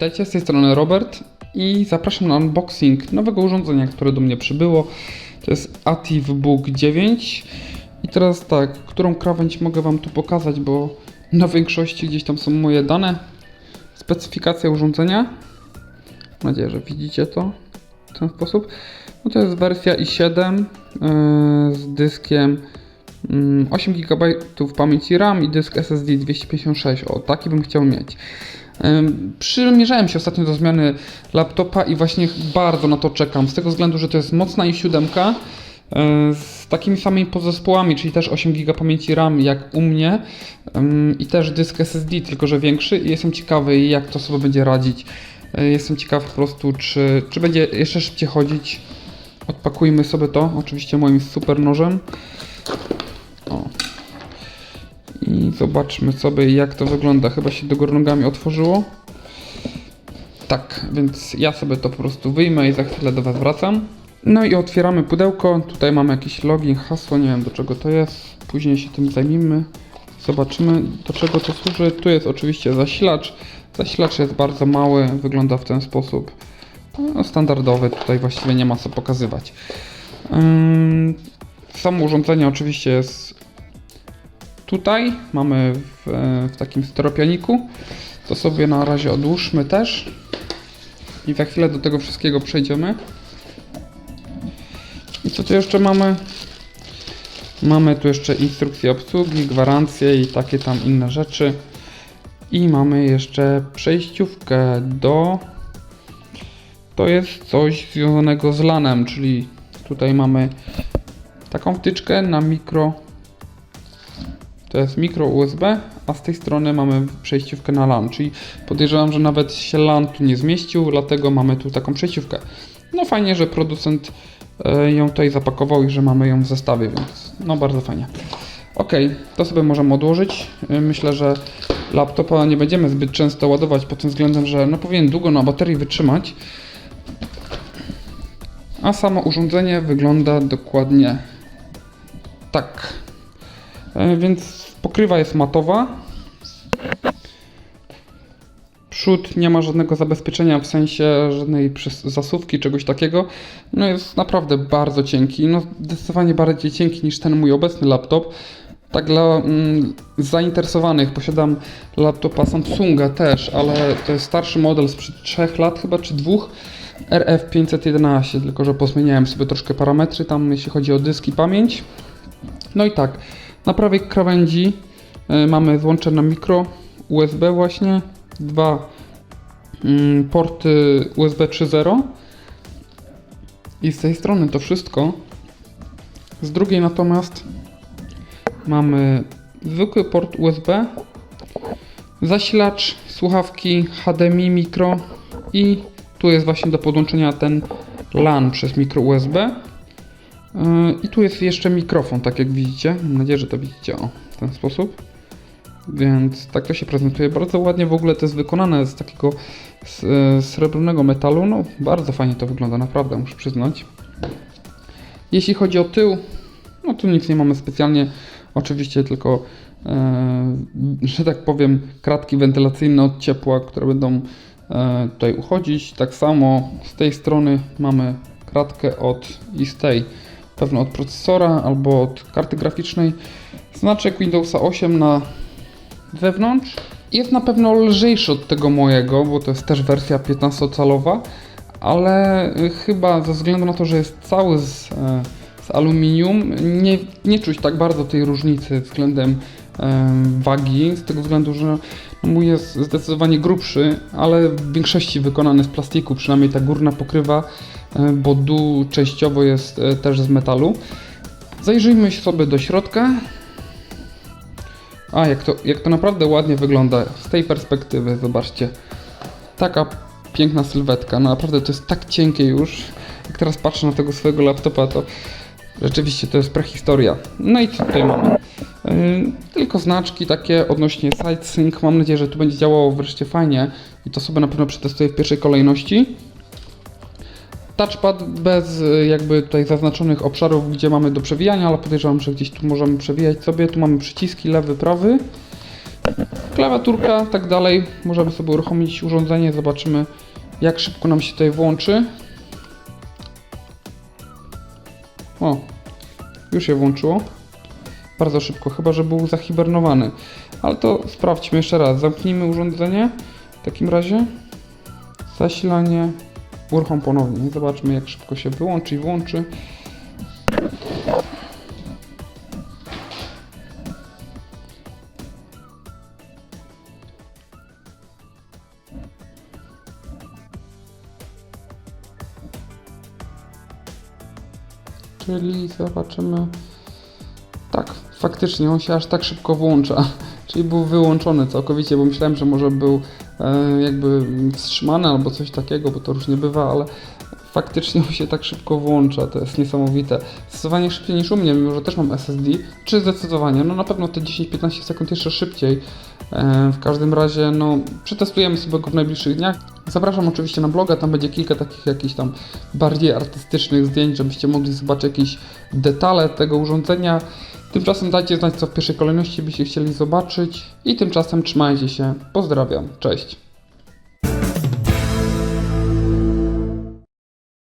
Witajcie, z tej strony Robert i zapraszam na unboxing nowego urządzenia, które do mnie przybyło. To jest AtiveBook 9 i teraz tak, którą krawędź mogę Wam tu pokazać, bo na większości gdzieś tam są moje dane. Specyfikacja urządzenia. Mam nadzieję, że widzicie to w ten sposób. No to jest wersja i7 yy, z dyskiem mm, 8 GB pamięci RAM i dysk SSD 256. O, taki bym chciał mieć. Ym, Przymierzałem się ostatnio do zmiany laptopa i właśnie bardzo na to czekam. Z tego względu, że to jest mocna i7 yy, z takimi samymi podzespołami, czyli też 8 GB pamięci RAM jak u mnie i też dysk SSD, tylko że większy i jestem ciekawy jak to sobie będzie radzić. Yy, Jestem ciekaw po prostu, czy, czy będzie jeszcze szybciej chodzić. Odpakujmy sobie to, oczywiście moim super nożem. O. I zobaczmy sobie jak to wygląda. Chyba się do góry nogami otworzyło. Tak, więc ja sobie to po prostu wyjmę i za chwilę do Was wracam. No i otwieramy pudełko. Tutaj mamy jakiś login, hasło, nie wiem do czego to jest. Później się tym zajmijmy. Zobaczymy do czego to służy. Tu jest oczywiście zasilacz. Zasilacz jest bardzo mały, wygląda w ten sposób. No, standardowy, tutaj właściwie nie ma co pokazywać. Samo urządzenie oczywiście jest tutaj. Mamy w, w takim steropianiku. To sobie na razie odłóżmy też. I za chwilę do tego wszystkiego przejdziemy. I co tu jeszcze mamy? Mamy tu jeszcze instrukcję obsługi, gwarancje i takie tam inne rzeczy. I mamy jeszcze przejściówkę do. To jest coś związanego z LANem, czyli tutaj mamy taką wtyczkę na mikro. To jest mikro USB, a z tej strony mamy przejściówkę na LAN, czyli podejrzewam, że nawet się LAN tu nie zmieścił, dlatego mamy tu taką przejściówkę. No fajnie, że producent e, ją tutaj zapakował i że mamy ją w zestawie, więc no bardzo fajnie. Ok, to sobie możemy odłożyć. E, Myślę, że laptopa nie będziemy zbyt często ładować pod tym względem, że no powinien długo na baterii wytrzymać. A samo urządzenie wygląda dokładnie tak. E, Więc pokrywa jest matowa. Przód nie ma żadnego zabezpieczenia, w sensie żadnej zasuwki, czegoś takiego. No jest naprawdę bardzo cienki, no zdecydowanie bardziej cienki niż ten mój obecny laptop. Tak dla mm, zainteresowanych, posiadam laptopa Samsunga też, ale to jest starszy model sprzed 3 lat chyba, czy dwóch. RF511, tylko że pozmieniałem sobie troszkę parametry tam, jeśli chodzi o dysk i pamięć. No i tak, na prawej krawędzi y, mamy złącze na mikro USB właśnie, dwa mm, porty USB 3.0 i z tej strony to wszystko. Z drugiej natomiast mamy zwykły port USB, zasilacz, słuchawki HDMI mikro i tu jest właśnie do podłączenia ten LAN przez mikro USB. Yy, I tu jest jeszcze mikrofon, tak jak widzicie. Mam nadzieję, że to widzicie o, w ten sposób. Więc tak to się prezentuje. Bardzo ładnie w ogóle to jest wykonane z takiego e, srebrnego metalu. No, bardzo fajnie to wygląda, naprawdę, muszę przyznać. Jeśli chodzi o tył, no tu nic nie mamy specjalnie. Oczywiście tylko, e, że tak powiem, kratki wentylacyjne od ciepła, które będą e, tutaj uchodzić. Tak samo z tej strony mamy kratkę od i z tej, pewno od procesora albo od karty graficznej. Znaczek Windowsa 8 na wewnątrz. Jest na pewno lżejszy od tego mojego, bo to jest też wersja 15-calowa, ale y, chyba ze względu na to, że jest cały z, e, z aluminium, nie, nie czuć tak bardzo tej różnicy względem e, wagi, z tego względu, że mój jest zdecydowanie grubszy, ale w większości wykonany z plastiku, przynajmniej ta górna pokrywa, e, bo dół częściowo jest e, też z metalu. Zajrzyjmy sobie do środka. A, jak to, jak to naprawdę ładnie wygląda z tej perspektywy, zobaczcie. Taka piękna sylwetka, no naprawdę to jest tak cienkie już. Jak teraz patrzę na tego swojego laptopa, to rzeczywiście to jest prehistoria. No i co tutaj mamy? Yy, tylko znaczki takie odnośnie SideSync. Mam nadzieję, że tu będzie działało wreszcie fajnie i to sobie na pewno przetestuję w pierwszej kolejności. Touchpad bez y, jakby tutaj zaznaczonych obszarów, gdzie mamy do przewijania, ale podejrzewam, że gdzieś tu możemy przewijać sobie. Tu mamy przyciski lewy, prawy. Klawiaturka, tak dalej. Możemy sobie uruchomić urządzenie, zobaczymy jak szybko nam się tutaj włączy. O, już się włączyło. Bardzo szybko, chyba że był zahibernowany. Ale to sprawdźmy jeszcze raz. Zamknijmy urządzenie. W takim razie zasilanie. Uruchom ponownie. Zobaczmy jak szybko się wyłączy i włączy. Czyli zobaczymy. Faktycznie on się aż tak szybko włącza. Czyli był wyłączony całkowicie, bo myślałem, że może był e, jakby wstrzymany albo coś takiego, bo to różnie bywa, ale faktycznie on się tak szybko włącza. To jest niesamowite. Zdecydowanie szybciej niż u mnie, mimo że też mam SSD. Czy zdecydowanie? No na pewno te 10-15 sekund jeszcze szybciej. E, w każdym razie, no, przetestujemy sobie go w najbliższych dniach. Zapraszam oczywiście na bloga, tam będzie kilka takich jakichś tam bardziej artystycznych zdjęć, żebyście mogli zobaczyć jakieś detale tego urządzenia. Tymczasem dajcie znać, co w pierwszej kolejności byście chcieli zobaczyć i tymczasem trzymajcie się. Pozdrawiam, cześć.